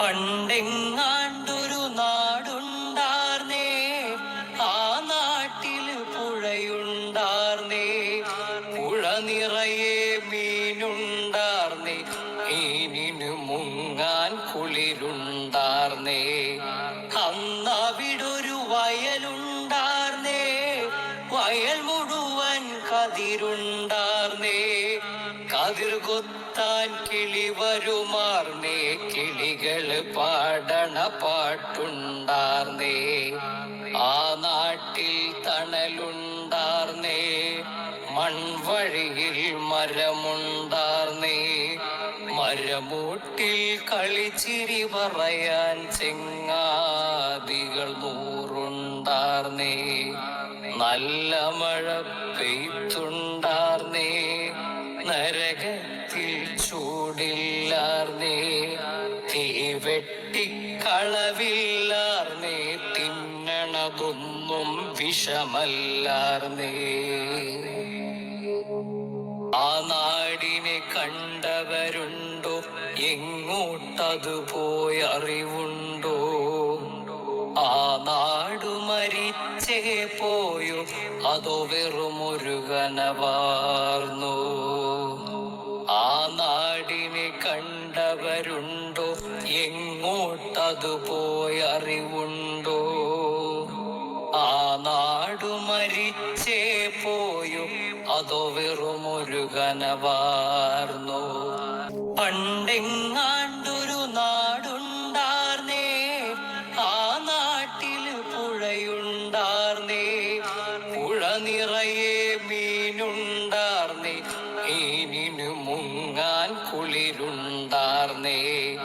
പണ്ടെങ്ങാണ്ടൊരു നാടുണ്ടാർന്നേ ആ നാട്ടിൽ പുഴയുണ്ടാർന്നേ പുഴ നിറയെ മീനുണ്ടാർന്നേ മീനിന് മുങ്ങാൻ കുളിരുണ്ടാർന്നേ. അന്നവിടൊരു വയലുണ്ടാർന്നേ വയൽ മുഴുവൻ കതിരുണ്ടാർന്നേ. കതിർ കൊത്താൻ കിളി വരുമാർന്നേ കിളികൾ പാടണ പാട്ടുണ്ടാർന്നേ ആ നാട്ടിൽ തണലുണ്ടാർന്നേ മൺവഴിയിൽ മരമുണ്ടാർന്നേ മരമൂട്ടിൽ കളിച്ചിരി പറയാൻ ചെങ്ങാതികൾ നൂറുണ്ടാർന്നേ നല്ല മഴ പെയ്ത്തുണ്ടാർന്നേ നരകത്തിൽ ചൂടില്ലാർന്നേ തീ വെട്ടിക്കളവില്ലാർന്നേ തിന്നണതൊന്നും വിഷമല്ലാർന്നേ ആ നാടിനെ കണ്ടവരുണ്ടോ? എങ്ങോട്ടതു പോയി മരിച്ചേ പോയോ. അതോ വെറുമൊരു കനവാർന്നു ആ നാടിനെ കണ്ടവരുണ്ടോ? എങ്ങോട്ടത് പോയി അറിവുണ്ടോ ആ നാടു മരിച്ചേ പോയോ. അതോ വെറുമൊരു കനവാർന്നു പണ്ടെങ്ങാണ്ടൊരു നിറയെ മീനുണ്ടാർന്നേ. മീനിനു മുങ്ങാൻ കുളിരുണ്ടാർന്നേ.